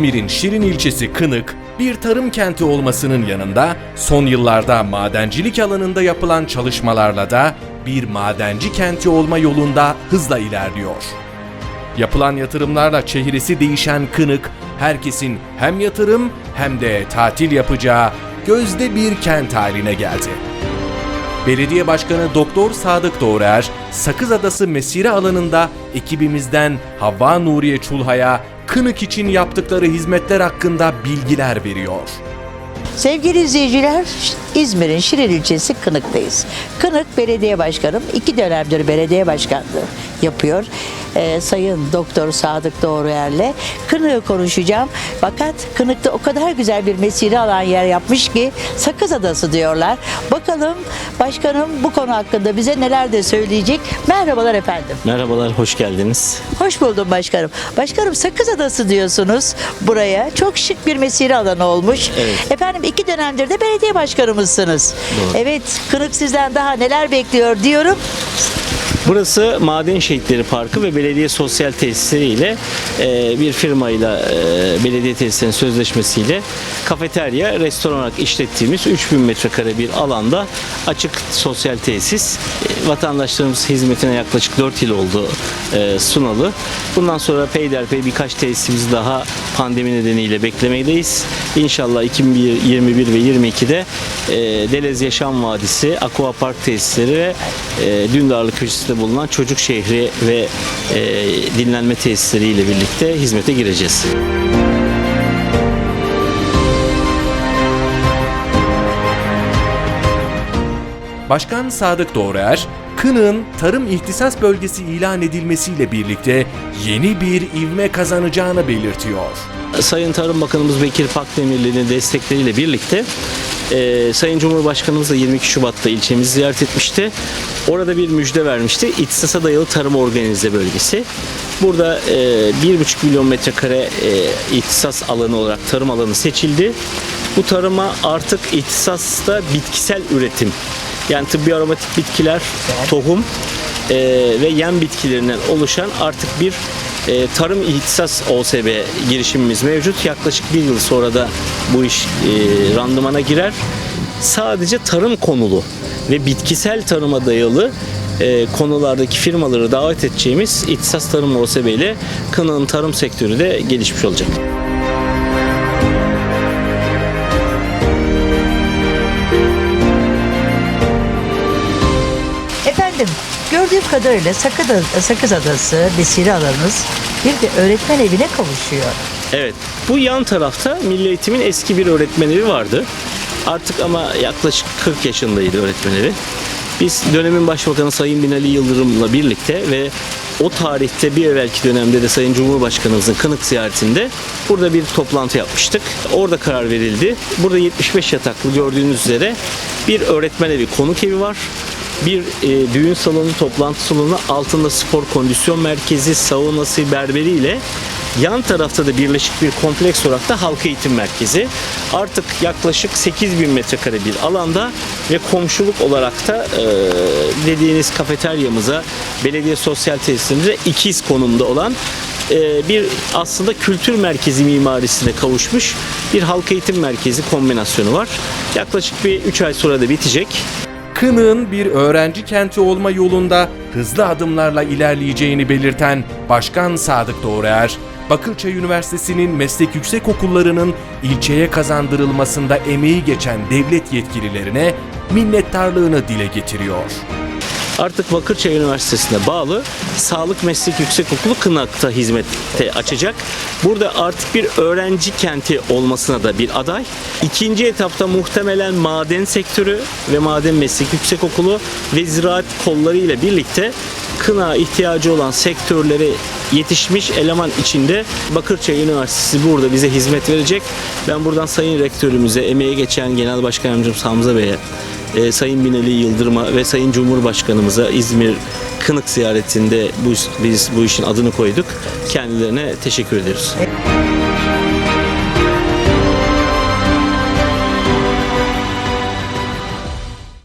İzmir'in Şirin ilçesi Kınık, bir tarım kenti olmasının yanında son yıllarda madencilik alanında yapılan çalışmalarla da bir madenci kenti olma yolunda hızla ilerliyor. Yapılan yatırımlarla çehresi değişen Kınık, herkesin hem yatırım hem de tatil yapacağı gözde bir kent haline geldi. Belediye Başkanı Doktor Sadık Doğruer, Sakız Adası mesire alanında ekibimizden Havva Nuriye Çulha'ya Kınık için yaptıkları hizmetler hakkında bilgiler veriyor. Sevgili izleyiciler, İzmir'in Şirin ilçesi Kınık'tayız. Kınık Belediye Başkanım iki dönemdir belediye başkanlığı yapıyor. Ee, Sayın Doktor Sadık Doğruyer'le Kınık'ı konuşacağım. Fakat Kınık'ta o kadar güzel bir mesire alan yer yapmış ki Sakız Adası diyorlar. Bakalım başkanım bu konu hakkında bize neler de söyleyecek. Merhabalar efendim. Merhabalar, hoş geldiniz. Hoş buldum başkanım. Başkanım Sakız Adası diyorsunuz buraya. Çok şık bir mesire alanı olmuş. Evet. Efendim iki dönemdir de belediye başkanımızsınız. Evet Kınık sizden daha neler bekliyor diyorum. Burası Maden Şehitleri Parkı ve belediye sosyal tesisleri ile e, bir firmayla e, belediye tesislerinin sözleşmesiyle kafeterya, restoran olarak işlettiğimiz 3000 metrekare bir alanda açık sosyal tesis. E, vatandaşlarımız hizmetine yaklaşık 4 yıl oldu sunalı. Bundan sonra peyderpey birkaç tesisimiz daha pandemi nedeniyle beklemekteyiz. İnşallah 2021 ve 22'de e, Delez Yaşam Vadisi, Aqua Park tesisleri ve e, Dündarlı köşesinde bulunan çocuk şehri ve e, dinlenme tesisleri ile birlikte hizmete gireceğiz. Başkan Sadık Doğruer, Kınık'ın tarım ihtisas bölgesi ilan edilmesiyle birlikte yeni bir ivme kazanacağını belirtiyor. Sayın Tarım Bakanımız Bekir Pakdemirli'nin destekleriyle birlikte e, Sayın Cumhurbaşkanımız da 22 Şubat'ta ilçemizi ziyaret etmişti. Orada bir müjde vermişti. İhtisasa dayalı tarım organize bölgesi. Burada e, 1,5 milyon metrekare e, ihtisas alanı olarak tarım alanı seçildi. Bu tarıma artık ihtisasta bitkisel üretim yani tıbbi aromatik bitkiler, tohum e, ve yem bitkilerinden oluşan artık bir e, tarım ihtisas OSB girişimimiz mevcut. Yaklaşık bir yıl sonra da bu iş e, randımana girer. Sadece tarım konulu ve bitkisel tarıma dayalı e, konulardaki firmaları davet edeceğimiz ihtisas tarım OSB ile Kınık'ın tarım sektörü de gelişmiş olacak. Efendim gördüğüm kadarıyla Sakız, Sakız Adası mesire alanınız bir de öğretmen evine kavuşuyor. Evet. Bu yan tarafta Milli Eğitim'in eski bir öğretmen evi vardı. Artık ama yaklaşık 40 yaşındaydı öğretmen evi. Biz dönemin başbakanı Sayın Binali Yıldırım'la birlikte ve o tarihte bir evvelki dönemde de Sayın Cumhurbaşkanımızın kınık ziyaretinde burada bir toplantı yapmıştık. Orada karar verildi. Burada 75 yataklı gördüğünüz üzere bir öğretmen evi, konuk evi var bir e, düğün salonu, toplantı salonu, altında spor kondisyon merkezi, saunası, berberi ile yan tarafta da birleşik bir kompleks olarak da halk eğitim merkezi. Artık yaklaşık 8000 metrekare bir alanda ve komşuluk olarak da e, dediğiniz kafeteryamıza, belediye sosyal tesisimize ikiz konumda olan e, bir aslında kültür merkezi mimarisine kavuşmuş bir halk eğitim merkezi kombinasyonu var. Yaklaşık bir 3 ay sonra da bitecek. Kınık'ın bir öğrenci kenti olma yolunda hızlı adımlarla ilerleyeceğini belirten Başkan Sadık Doğruer, Bakırçay Üniversitesi'nin meslek yüksek okullarının ilçeye kazandırılmasında emeği geçen devlet yetkililerine minnettarlığını dile getiriyor. Artık Bakırçay Üniversitesi'ne bağlı Sağlık Meslek Yüksekokulu Kınak'ta hizmete açacak. Burada artık bir öğrenci kenti olmasına da bir aday. İkinci etapta muhtemelen maden sektörü ve maden meslek yüksekokulu ve ziraat kolları ile birlikte kına ihtiyacı olan sektörlere yetişmiş eleman içinde Bakırçay Üniversitesi burada bize hizmet verecek. Ben buradan Sayın Rektörümüze, emeğe geçen Genel Başkan Yardımcımız Hamza Bey'e, e, Sayın Binali Yıldırım'a ve Sayın Cumhurbaşkanımıza İzmir Kınık ziyaretinde bu, biz bu işin adını koyduk. Kendilerine teşekkür ediyoruz.